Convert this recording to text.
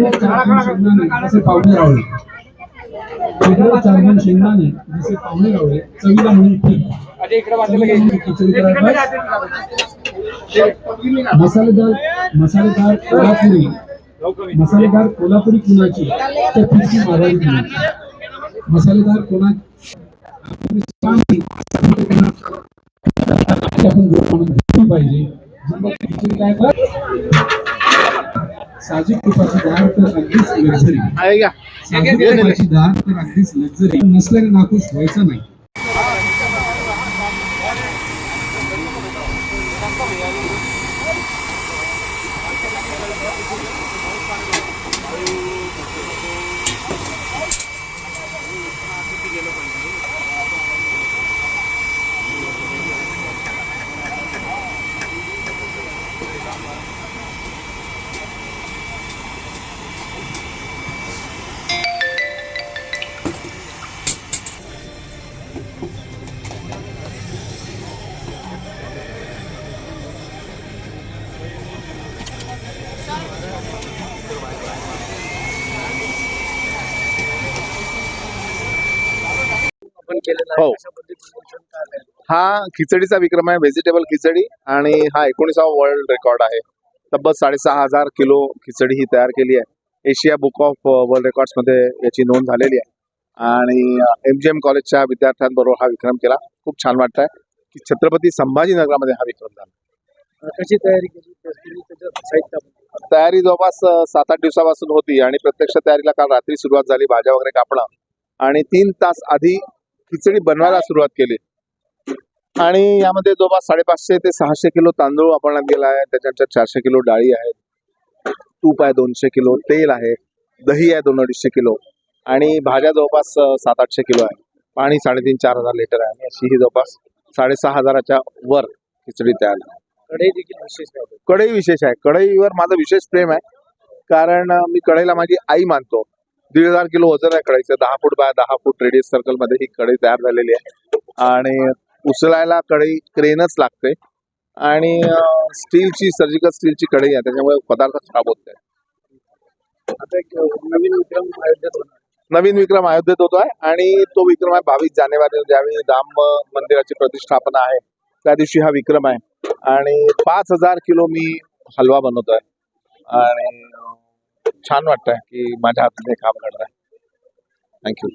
जसे पाहुणे रावळे खोबरं चारमण शेंगदाणे जसे पाहुणे रावळे चवीला म्हणून ठीक खिचडी करायला मसालेदार मसालेदार कोल्हापुरी मसालेदार कोल्हापुरी कुणाची? तर फिरकी मारवाडी कुणाची मसालेदार कोणा आपण गोड म्हणून घेतली पाहिजे. खिचडी काय कर साजूक तुपाची डाळ तर अगदीच लक्झरी साजूक तुपाची डाळ तर अगदीच लक्झरी नसल्याने नाखुश व्हायचा नाही. हो. हा खिचडीचा विक्रम आहे व्हेजिटेबल खिचडी आणि हा एकोणीसावा वर्ल्ड रेकॉर्ड आहे. तब्बल साडेसहा हजार किलो खिचडी ही तयार केली आहे. एशिया बुक ऑफ वर्ल्ड रेकॉर्ड्समध्ये याची नोंद झालेली आहे. आणि एम जी एम कॉलेजच्या विद्यार्थ्यांबरोबर हा विक्रम केला. खूप छान वाटत आहे की छत्रपती संभाजीनगरामध्ये हा विक्रम झाला. कशी तयारी केली? त्याचं साहित्य तयारी जवळपास अ, सात आठ दिवसापासून होती आणि प्रत्यक्ष तयारीला काल रात्री सुरुवात झाली भाज्या वगैरे कापणं. आणि तीन तास आधी खिचडी बनवायला सुरुवात केली. आणि यामध्ये जवळपास साडेपाचशे ते सहाशे किलो तांदूळ वापरण्यात गेला आहे त्याच्यानंतर चारशे किलो डाळी आहेत तूप आहे दोनशे किलो तेल आहे दही आहे दोन अडीचशे किलो आणि भाज्या जवळपास सात आठशे किलो आहे. पाणी साडेतीन चार हजार लिटर आहे आणि अशी ही जवळपास साडेसहा हजाराच्या वर खिचडी तयार झाली. कढई देखील विशेष आहे. कढई विशेष आहे. कढईवर माझं विशेष प्रेम आहे. कारण मी कढईला माझी आई मानतो. दीड हजार किलो वजन आहे कढईचं. दहा फूट बाय दहा फूट रेडियस सर्कलमध्ये ही कढई तयार झालेली आहे. आणि उचलायला कढई क्रेनच लागते. आणि स्टीलची सर्जिकल स्टीलची कढई आहे. त्याच्यामुळे पदार्थ खराब होत नाही. नवीन विक्रम अयोध्येत होतो आहे आणि तो विक्रम आहे बावीस जानेवारी ज्यावेळी राम मंदिराची प्रतिष्ठापना आहे. त्या दिवशी हा विक्रम आहे. आणि पाच हजार किलो मी हलवा बनवतोय. आणि छान वाटतंय की माझ्या हातात हे काम घडत आहे थँक्यू